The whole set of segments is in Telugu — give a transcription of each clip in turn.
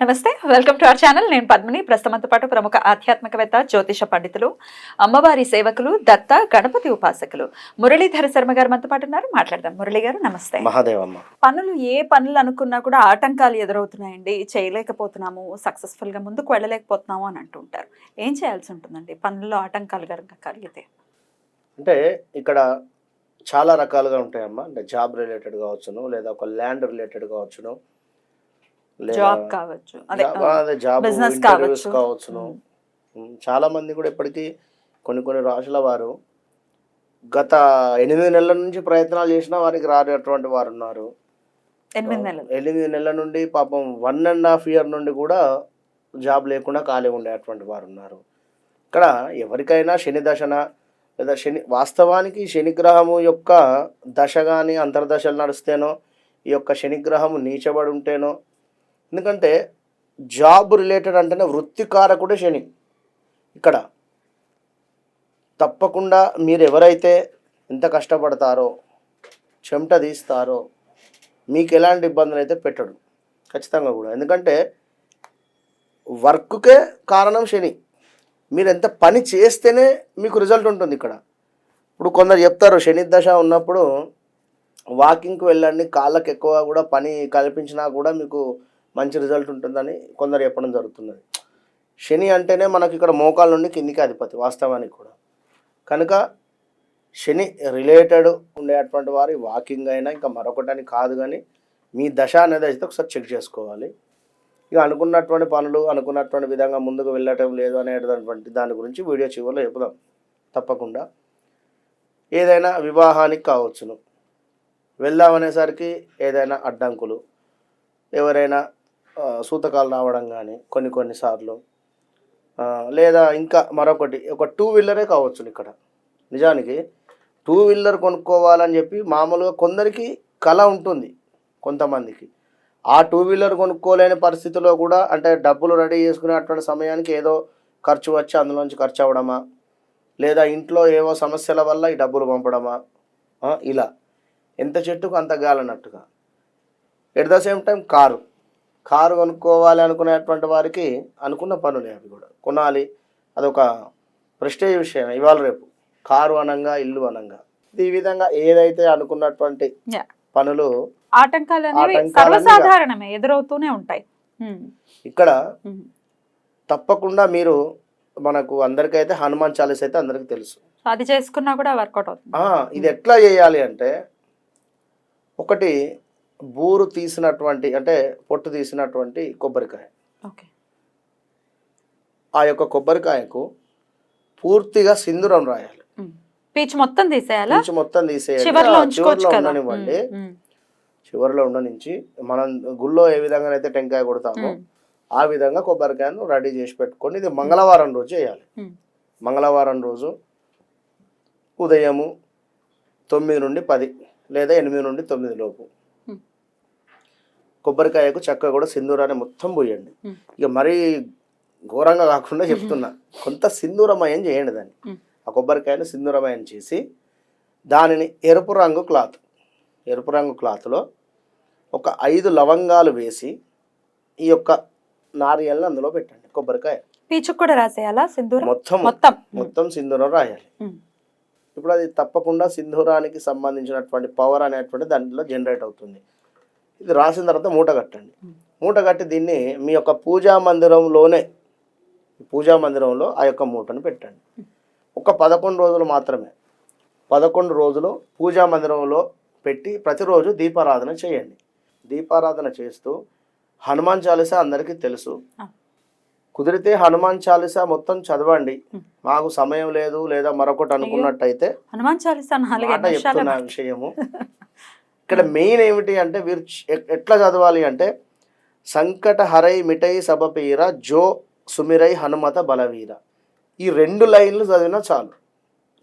నమస్తే వెల్కమ్ టు అవర్ ఛానల్. నేను పద్మిని. ప్రస్తుతంతో పాటు ప్రముఖ ఆధ్యాత్మికవేత్త జ్యోతిష పండితులు అమ్మవారి సేవకులు దత్త గణపతి ఉపాసకులు మురళీధర శర్మ గారు మనతో పాటు ఉన్నారు. మాట్లాడదాం. మురళి గారు నమస్తే. మహాదేవమ్మ. పనులు ఏ పనులు అనుకున్నా కూడా ఆటంకాలు ఎదురవుతున్నాయండి. చేయలేకపోతున్నాము. సక్సెస్ఫుల్గా ముందుకు వెళ్ళలేకపోతున్నాము అని అంటుంటారు ఏం చేయాల్సి ఉంటుందండి? పనుల్లో ఆటంకాలు కనుక కలిగితే అంటే ఇక్కడ చాలా రకాలుగా ఉంటాయమ్మా. అంటే జాబ్ రిలేటెడ్ కావచ్చును లేదా ఒక ల్యాండ్ రిలేటెడ్ కావచ్చును. జాబ్ కావచ్చు. అదే జాబ్ ఇంటర్వ్యూస్ కావచ్చు. చాలా మంది కూడా ఇప్పటికీ కొన్ని కొన్ని రాశుల వారు గత ఎనిమిది నెలల నుంచి ప్రయత్నాలు చేసినా వారికి రానటువంటి వారు ఉన్నారు. ఎనిమిది నెలలు. ఎనిమిది నెలల నుండి పాపం వన్ అండ్ హాఫ్ ఇయర్ నుండి కూడా జాబ్ లేకుండా ఖాళీ ఉండేటువంటి వారు ఉన్నారు. ఇక్కడ ఎవరికైనా శని దశన లేదా శని వాస్తవానికి శనిగ్రహము యొక్క దశ కానీ అంతర్దశలు నడిస్తేనో ఈ యొక్క శనిగ్రహము నీచబడి ఉంటేనో ఎందుకంటే జాబ్ రిలేటెడ్ అంటేనే వృత్తికారకుడే శని. ఇక్కడ తప్పకుండా మీరు ఎవరైతే ఎంత కష్టపడతారో చెమట తీస్తారో మీకు ఎలాంటి ఇబ్బందులు అయితే పెట్టడు. ఖచ్చితంగా కూడా. ఎందుకంటే వర్క్కే కారణం శని. మీరు ఎంత పని చేస్తేనే మీకు రిజల్ట్ ఉంటుంది ఇక్కడ. ఇప్పుడు కొందరు చెప్తారు శని దశ ఉన్నప్పుడు వాకింగ్కి వెళ్ళండి కాళ్ళకి ఎక్కువ కూడా పని కల్పించినా కూడా మీకు మంచి రిజల్ట్ ఉంటుందని కొందరు చెప్పడం జరుగుతున్నది. శని అంటేనే మనకి ఇక్కడ మోకాల నుండి కిందికి అధిపతి వాస్తవానికి కూడా. కనుక శని రిలేటెడ్ ఉండేటువంటి వారి వాకింగ్ అయినా ఇంకా మరొకటని కాదు కానీ మీ దశ అనేది అయితే ఒకసారి చెక్ చేసుకోవాలి. ఇక అనుకున్నటువంటి పనులు అనుకున్నటువంటి విధంగా ముందుకు వెళ్ళటం లేదు అనేటటువంటి దాని గురించి వీడియో చివరిలో చెప్పుదాం తప్పకుండా. ఏదైనా వివాహానికి కావచ్చును. వెళ్దామనేసరికి ఏదైనా అడ్డంకులు ఎవరైనా సూతకాలు రావడం కానీ కొన్ని కొన్నిసార్లు లేదా ఇంకా మరొకటి ఒక టూ వీలరే కావచ్చు ఇక్కడ. నిజానికి టూ వీలర్ కొనుక్కోవాలని చెప్పి మామూలుగా కొందరికి కళ ఉంటుంది కొంతమందికి. ఆ టూ వీలర్ కొనుక్కోలేని పరిస్థితిలో కూడా అంటే డబ్బులు రెడీ చేసుకునేటువంటి సమయానికి ఏదో ఖర్చు వచ్చి అందులోంచి ఖర్చు అవ్వడమా? లేదా ఇంట్లో ఏవో సమస్యల వల్ల ఈ డబ్బులు పంపడమా? ఇలా. ఎంత చెట్టుకు అంత గాలన్నట్టుగా at the same time car. Car కొనుక్కోవాలి అనుకునేటువంటి వారికి అనుకున్న పనులే అవి కూడా. కొనాలి అదొక ప్రెస్టేజ్ విషయం. ఇవాళ రేపు కారు అనంగా ఇల్లు అనంగా. ఈ విధంగా ఏదైతే అనుకున్నటువంటి. పనులు ఆటంకాలు అనేవి ఆటంకాలన్నీ సర్వసాధారణమే ఎదురవుతూనే ఉంటాయి. ఇక్కడ. తప్పకుండా మీరు మనకు అందరికైతే హనుమాన్ చాలీస్ అయితే అందరికీ తెలుసు. అది చేసుకున్నా కూడా వర్కౌట్ అవుతుంది. ఇది ఎట్లా చేయాలి అంటే ఒకటి బూరు తీసినటువంటి అంటే పొట్టు తీసినటువంటి కొబ్బరికాయ. ఆ యొక్క కొబ్బరికాయకు పూర్తిగా సింధూరం రాయాలి. పీచు మొత్తం తీసేయాలా? నుంచి మొత్తం తీసేయాలి. చివర్లో ఉండనివ్వండి. చివరిలో ఉండనించి మనం గుళ్ళో ఏ విధంగానైతే టెంకాయ కొడతామో ఆ విధంగా కొబ్బరికాయను రెడీ చేసి పెట్టుకొని ఇది మంగళవారం రోజు చేయాలి. మంగళవారం రోజు ఉదయము తొమ్మిది నుండి పది లేదా ఎనిమిది నుండి తొమ్మిది లోపు. కొబ్బరికాయకు చక్కగా కూడా సింధూరాన్ని మొత్తం పోయండి. ఇక మరీ ఘోరంగా కాకుండా చెప్తున్నా. కొంత సింధూరమయం చేయండి దాన్ని. ఆ కొబ్బరికాయను సింధూరమయం చేసి దానిని ఎరుపు రంగు క్లాత్ ఎరుపు రంగు క్లాత్లో ఒక ఐదు లవంగాలు వేసి ఈ యొక్క నారియల్ని అందులో పెట్టండి కొబ్బరికాయ. పీచుకు కూడా రాసేయాలా సింధూరం? మొత్తం మొత్తం. మొత్తం సింధూరం రాయాలి. ఇప్పుడు అది తప్పకుండా సింధూరానికి సంబంధించినటువంటి పవర్ అనేటువంటి దాంట్లో జనరేట్ అవుతుంది. ఇది రాసిన తర్వాత మూట కట్టండి. మూట కట్టి దీన్ని మీ యొక్క పూజా మందిరంలోనే పూజా మందిరంలో ఆ యొక్క మూటను పెట్టండి ఒక పదకొండు రోజులు మాత్రమే పదకొండు రోజులు పూజా మందిరంలో పెట్టి ప్రతిరోజు దీపారాధన చేయండి దీపారాధన చేస్తూ హనుమాన్ చాలీసా అందరికీ తెలుసు. కుదిరితే హనుమాన్ చాలీసా మొత్తం చదవండి. మాకు సమయం లేదు లేదా మరొకటి అనుకున్నట్టయితే హనుమాన్ చాలీసా చెప్తున్న విషయము ఇక్కడ మెయిన్ ఏమిటి అంటే వీరు ఎట్లా చదవాలి అంటే సంకట హరై మిఠై సభపీర జో సుమిరై హనుమత బలవీర. ఈ రెండు లైన్లు చదివినా చాలు.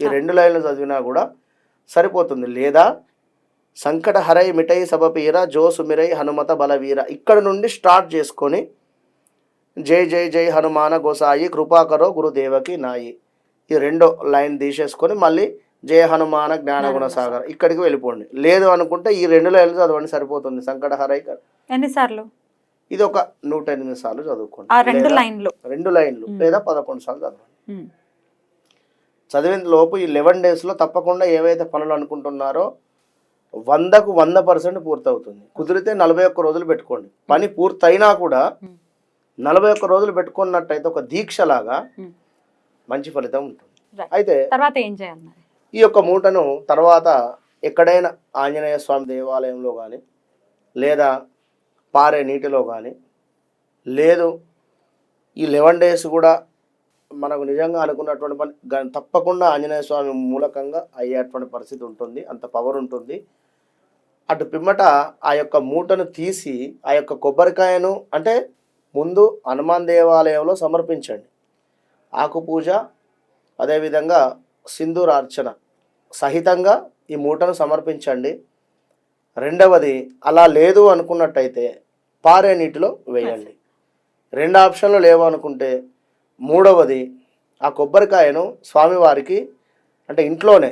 ఈ రెండు లైన్లు చదివినా కూడా సరిపోతుంది. లేదా సంకట హరై మిఠై సభపీర జో సుమిరై హనుమత బలవీర. ఇక్కడ నుండి స్టార్ట్ చేసుకొని జై జై జై హనుమాన గోసాయి కృపాకరో గురుదేవకి నాయి. ఈ రెండో లైన్ తీసేసుకొని మళ్ళీ జయ హనుమాన జ్ఞానగుణ సాగర్ ఇక్కడికి వెళ్ళిపోండి. లేదు అనుకుంటే ఈ రెండు లైన్లు చదవండి సరిపోతుంది. సంకట హరై ఎన్నిసార్లు? ఇది ఒక నూట ఎనిమిది సార్లు చదువుకోండి. రెండు లైన్లు. రెండు లైన్లు. లేదా పదకొండు సార్లు చదవండి. చదివిన లోపు ఈ లెవెన్ డేస్లో తప్పకుండా ఏవైతే పనులు అనుకుంటున్నారో వందకు వంద పర్సెంట్ పూర్తవుతుంది. కుదిరితే నలభై ఒక్క రోజులు పెట్టుకోండి. పని పూర్తయినా కూడా. నలభై ఒక్క రోజులు పెట్టుకున్నట్టయితే ఒక దీక్షలాగా. మంచి ఫలితం ఉంటుంది. అయితే తర్వాత ఏం చేయాలి ఈ యొక్క మూటను తర్వాత ఎక్కడైనా ఆంజనేయ స్వామి దేవాలయంలో కానీ లేదా పారే నీటిలో కానీ లేదు ఈ లెవెన్ డేస్ కూడా మనకు నిజంగా అనుకున్నటువంటి పని తప్పకుండా ఆంజనేయ స్వామి మూలకంగా అయ్యేటువంటి పరిస్థితి ఉంటుంది అంత పవర్ ఉంటుంది. అటు పిమ్మట ఆ యొక్క మూటను తీసి ఆ యొక్క కొబ్బరికాయను అంటే ముందు హనుమాన్ దేవాలయంలో సమర్పించండి. ఆకు పూజ అదేవిధంగా సింధూరార్చన సహితంగా ఈ మూటను సమర్పించండి. రెండవది అలా లేదు అనుకున్నట్టయితే పారే నీటిలో వేయండి. రెండు ఆప్షన్లు లేవు అనుకుంటే మూడవది ఆ కొబ్బరికాయను స్వామివారికి అంటే ఇంట్లోనే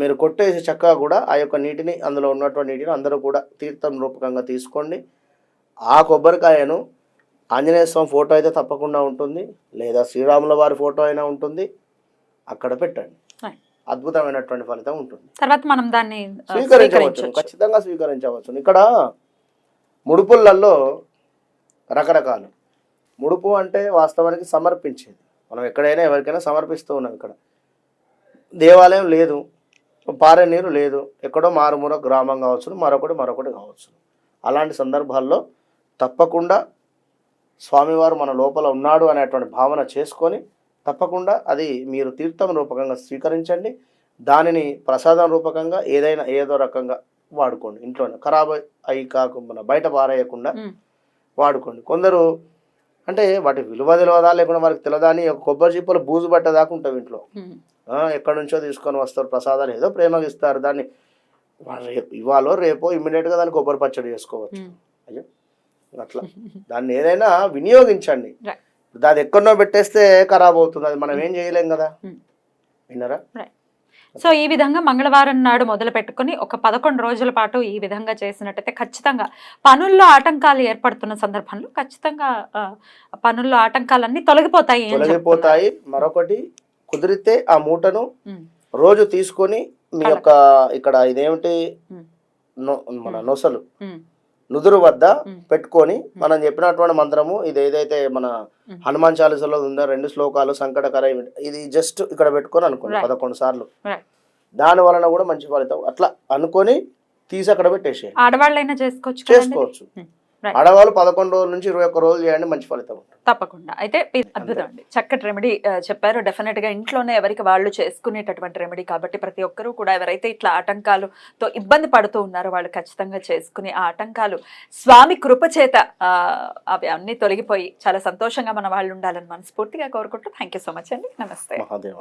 మీరు కొట్టేసి చక్కగా కూడా ఆ యొక్క నీటిని అందులో ఉన్నటువంటి నీటిని అందరూ కూడా తీర్థం రూపకంగా తీసుకోండి. ఆ కొబ్బరికాయను ఆంజనేయ స్వామి ఫోటో అయితే తప్పకుండా ఉంటుంది లేదా శ్రీరాముల వారి ఫోటో అయినా ఉంటుంది. అక్కడ పెట్టండి. అద్భుతమైనటువంటి ఫలితం ఉంటుంది. తర్వాత మనం దాన్ని ఆ, స్వీకరించవచ్చు. స్వీకరించవచ్చు. ఖచ్చితంగా స్వీకరించవచ్చు. ఇక్కడ ముడుపులలో రకరకాలు. ముడుపు అంటే వాస్తవానికి సమర్పించేది. మనం ఎక్కడైనా ఎవరికైనా సమర్పిస్తూ ఉన్నాం ఇక్కడ. దేవాలయం లేదు. పారే నీరు లేదు. ఎక్కడో మారుమూర గ్రామం కావచ్చు మరొకటి మరొకటి కావచ్చు. అలాంటి సందర్భాల్లో తప్పకుండా స్వామివారు మన లోపల ఉన్నాడు అనేటువంటి భావన చేసుకొని తప్పకుండా అది మీరు తీర్థం రూపకంగా స్వీకరించండి. దానిని ప్రసాదం రూపకంగా ఏదైనా ఏదో రకంగా వాడుకోండి. ఇంట్లోనే ఖరాబ్ అయి కాకుండా బయట పారేయకుండా వాడుకోండి. కొందరు అంటే వాటి విలువ తెలియదా లేకుండా వారికి తెలియదా అని ఒక కొబ్బరి చిప్పలు బూజు పట్టేదాకా ఉంటాయి ఇంట్లో. ఎక్కడి నుంచో తీసుకొని వస్తారు ప్రసాదాలు ఏదో ప్రేమగా ఇస్తారు. దాన్ని ఇవాళ రేపో ఇమ్మీడియట్గా దాన్ని కొబ్బరి పచ్చడి చేసుకోవచ్చు. అయ్యో అట్లా. దాన్ని ఏదైనా వినియోగించండి. దాన్ని ఎక్కడనో పెట్టేస్తే ఖరాబ్ అవుతుంది. అది మనం ఏం చేయలేం కదా. విన్నారా? సో ఈ విధంగా మంగళవారం నాడు మొదలు పెట్టుకుని ఒక పదకొండు రోజుల పాటు ఈ విధంగా చేసినట్టయితే ఖచ్చితంగా పనుల్లో ఆటంకాలు ఏర్పడుతున్న సందర్భంలో ఖచ్చితంగా పనుల్లో ఆటంకాలన్నీ తొలగిపోతాయి తొలగిపోతాయి. మరొకటి కుదిరితే ఆ మూటను రోజు తీసుకొని మీ యొక్క ఇక్కడ ఇదేమిటి? మన. నొసలు. నుదురు వద్ద. పెట్టుకొని మనం చెప్పినటువంటి మంత్రము ఇది ఏదైతే మన. హనుమాన్ చాలీసాలో ఉందో రెండు శ్లోకాలు సంకటకర ఇది జస్ట్ ఇక్కడ పెట్టుకొని అనుకోండి. పదకొండు సార్లు. దాని వలన కూడా మంచి ఫలితం అట్లా అనుకొని తీసి అక్కడ పెట్టేసేయండి ఆడవాళ్ళైనా చేసుకోవచ్చు? చేసుకోవచ్చు. ఆడవాళ్ళు పదకొండు రోజుల నుంచి ఇరవై ఒక్క రోజులు చేయండి మంచి ఫలితం తప్పకుండా. అయితే అద్భుతం అండి. చక్కటి రెమెడీ చెప్పారు. డెఫినెట్గా ఇంట్లోనే ఎవరికి వాళ్ళు చేసుకునేటటువంటి రెమెడీ కాబట్టి ప్రతి ఒక్కరూ కూడా ఎవరైతే ఇట్లా ఆటంకాలుతో ఇబ్బంది పడుతూ ఉన్నారో వాళ్ళు ఖచ్చితంగా చేసుకుని ఆ ఆటంకాలు స్వామి కృప చేత ఆ, అవి అన్ని తొలగిపోయి చాలా సంతోషంగా మన వాళ్ళు ఉండాలని మనస్ఫూర్తిగా కోరుకుంటూ థ్యాంక్ యూ సో మచ్ అండి. నమస్తే.